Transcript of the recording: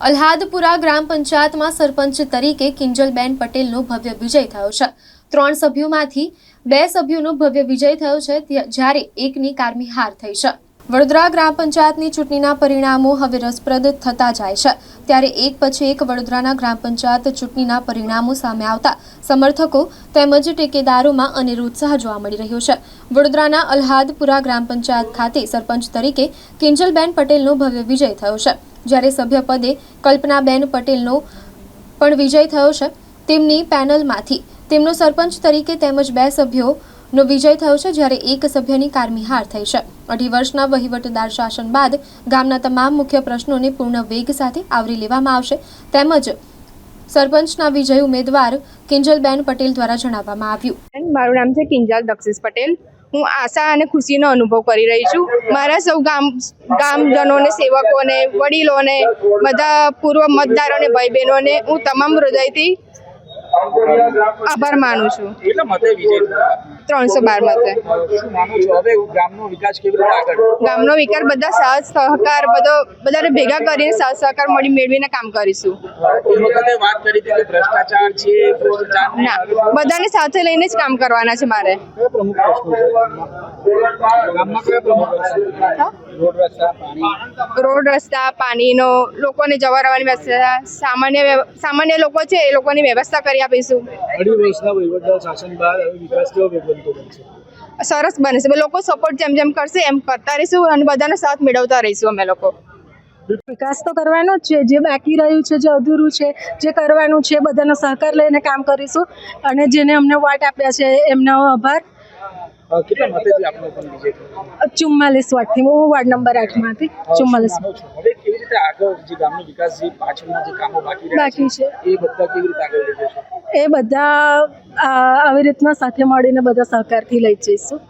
અલ્હાદપુરા ગ્રામ પંચાયતમાં સરપંચ તરીકે કિંજલબેન પટેલનો ભવ્ય વિજય થયો છે. ત્રણ સભ્યોમાંથી બે સભ્યોનો ભવ્ય વિજય થયો છે જ્યારે એકની કારમી હાર થઈ છે. વડોદરા ગ્રામ પંચાયતની ચૂંટણીના પરિણામો હવે રસપ્રદ થતા જાય છે. ત્યારે એક પછી એક વડોદરાના ગ્રામ પંચાયત ચૂંટણીના પરિણામો સામે આવતા સમર્થકો તેમજ ટેકેદારોમાં અનેરો ઉત્સાહ જોવા મળી રહ્યો છે. વડોદરાના અલ્હાદપુરા ગ્રામ પંચાયત ખાતે સરપંચ તરીકે કિંજલબેન પટેલનો ભવ્ય વિજય થયો છે. જ્યારે સભ્યપદે કલ્પનાબેન પટેલનો પણ વિજય થયો છે, તેમની પેનલમાંથી તેમનો સરપંચ તરીકે તેમજ બે સભ્યોનો વિજય થયો છે, જ્યારે એક સભ્યની કારમી હાર થઈ છે. અઢી વર્ષના વહીવટદાર શાસન બાદ ગામના તમામ મુખ્ય પ્રશ્નોને પૂર્ણ વેગ સાથે આવરી લેવામાં આવશે. તેમજ સરપંચના વિજય ઉમેદવાર કિંજલબેન પટેલ દ્વારા જણાવવામાં આવ્યું. મારું નામ છે કિંજલ દક્ષિસ પટેલ. હું આશા અને ખુશીનો અનુભવ કરી રહી છું. મારા સૌ ગામ, ગામજનોને, સેવકોને, વડીલોને, બધા પૂર્વ મતદારોને ભાઈ બહેનોને હું તમામ હૃદયથી આભાર માનું છું. ત્રણસો બાર મતે. ગામનો વિકાસ બધા સહજ સહકાર બધો બધાને ભેગા કરીને સહજ સહકાર મળી મેળવીને કામ કરીશું. ના બધાને સાથે લઈને જ કામ કરવાના છે મારે. રોડ રસ્તા પાણીનો લોકોને જવા રહેવાની વ્યવસ્થા સામાન્ય સામાન્ય લોકો છે એ લોકોની વ્યવસ્થા કરી આપીશું અઢી વર્ષના વહીવટદાર શાસન બાદ હવે વિકાસ કેવો બનતો બનશે? સરસ બને છે. લોકો સપોર્ટ જેમ જેમ કરશે એમ કરતા રહીશું અને બધાનો સાથ મેળવતા રહીશું અમે લોકો. વિકાસ તો કરવાનો જ છે. જે બાકી રહ્યું છે જે અધૂરું છે જે કરવાનું છે બધાનો સહકાર લઈને કામ કરીશું. અને જેને અમને વોટ આપ્યા છે એમનો આભાર. કેટલા મતેથી આપનો પણ વિજય? થયો ચુમ્માલીસ વોટથી. હું વોર્ડ નંબર આઠમાંથી. ચુમ્માલીસ. હવે કેવી રીતે આગળ જે ગામનો વિકાસ જે પાછળના જે કામો બાકી બાકી છે એ બધા કેવી રીતે આગળ લઈ જશો એ બધા આ, આવી રીતના સાથે મળીને બધા સહકારથી લઈ જઈશું.